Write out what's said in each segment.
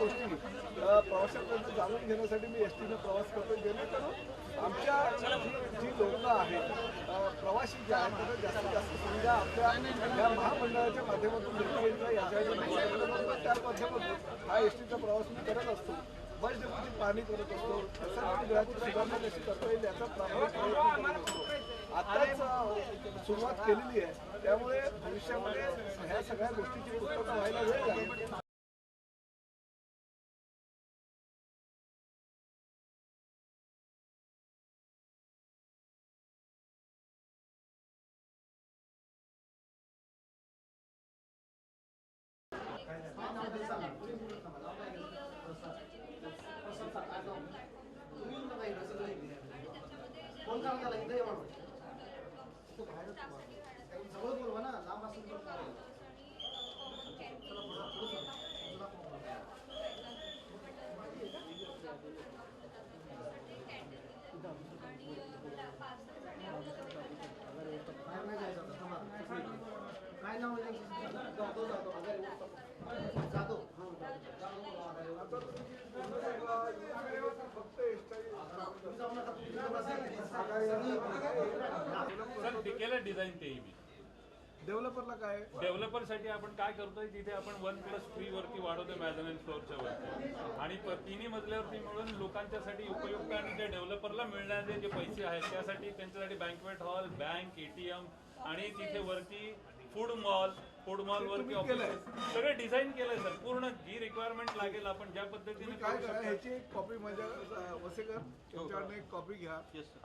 प्रवाशांपर्यंत जाणून घेण्यासाठी मी एस टीनं प्रवास करतो जेणेकरून आमच्या जी लोकं आहेत प्रवासी जे आहेत त्यांना जास्तीत जास्त सुविधा आपल्या या महामंडळाच्या माध्यमातून देता येईल याच्या त्या माध्यमातून हा एस टीचा प्रवास मी करत असतो. बस डेपोची पाहणी करत असतो. प्रसारगृहाची सुधारणा कशी करता येईल याचा प्रामाणिक प्रयत्न करत असतो. आताच सुरुवात केलेली आहे. त्यामुळे भविष्यामध्ये ह्या सगळ्या गोष्टीची पूर्तता व्हायला वेळ लागेल. फोन करा त्याला इथे म्हणून जवळ बोलवा ना लांब काय सर टिकेला डिझाईन ते मी डेव्हलपरला काय आहे? डेव्हलपरसाठी आपण काय करतोय तिथे आपण वन प्लस थ्री वरती वाढवतोय मॅझमेन फ्लोअरच्या वरती आणि तिन्ही मजल्यावरती मिळून लोकांच्यासाठी उपयुक्त आणि त्या डेव्हलपरला मिळणारे जे पैसे आहेत त्यासाठी त्यांच्यासाठी बँकवेट हॉल बँक एटीएम आणि तिथे वरती फूड मॉल फूड मॉल वरती ऑफिस सगळं डिझाईन केलंय सर. पूर्ण जी रिक्वायरमेंट लागेल आपण ज्या पद्धतीने काय करू करा शकतो. ह्याची एक कॉपी माझ्या अ, वसेकर तुमच्याकडनं एक कॉपी घ्या.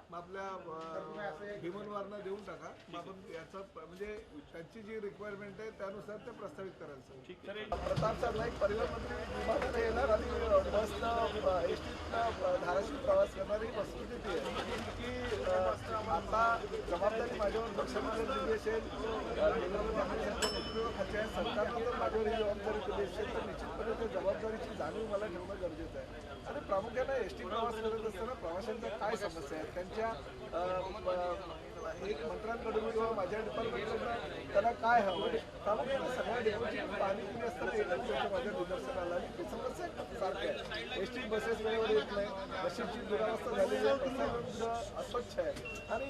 मग आपल्या भीमनवारना देऊन टाका. मग आपण याचा प- म्हणजे त्यांची जी रिक्वायरमेंट आहे त्यानुसार ते प्रस्तावित करायचं सर. एक प्रताप सर नाईक परिवहन मंत्री येणार आणि बसनं एस धाराशिव प्रवास करणारी वस्तुस्थिती आहे की अ, आता जबाबदारी माझ्यावर मुख्यमंत्री दिली असेल अ, सरकारने आहे जर माझ्यावर ही जबाबदारी दिली असेल तर निश्चितपणे त्या जबाबदारीची जाणीव मला ठेवणं गरजेचं आहे. आणि प्रामुख्याने एस टी प्रवास करत असताना प्रवाशांच्या काय समस्या आहेत? त्यांच्या एक मंत्र्यांकडून किंवा माझ्या डिपार्टमेंटकडून त्याला काय हवं? आहे प्रामुख्याने सगळ्या डेपोची पाणी असताना एकच माझ्या निदर्शनाला. आली ती समस्या सारख्या आहे. एस टी बसेस वेळेवर येत नाही. बसेसची दुरावस्था झालेली आहे. प्रसारण अस्वच्छ आहे. आणि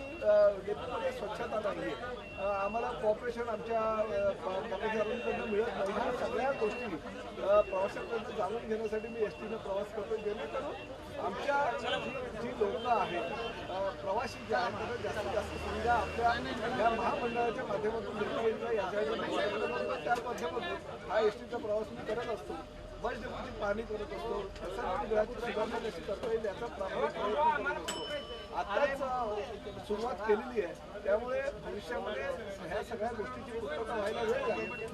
डेपोमध्ये स्वच्छता नाही आम्हाला कॉपरेशन आमच्या अ, कर्मचाऱ्यांकडून मिळत नाही. ह्या सगळ्या गोष्टी प्रवाशांपर्यंत जाणून घेण्यासाठी मी एस टीनं प्रवास करतो जेणेकरून आमच्या जी लोकं आहेत प्रवासी जे आहेत त्यांना जास्तीत जास्त सुविधा आपल्या या महामंडळाच्या माध्यमातून देता येईल याच्या त्या माध्यमातून हा एस टीचा प्रवास मी करत असतो. पाहणी करत असतो. कशी करता येईल याचा आताच सुरुवात केलेली आहे. त्यामुळे भविष्यामध्ये ह्या सगळ्या गोष्टीची पूर्तता व्हायला वेळ लागेल.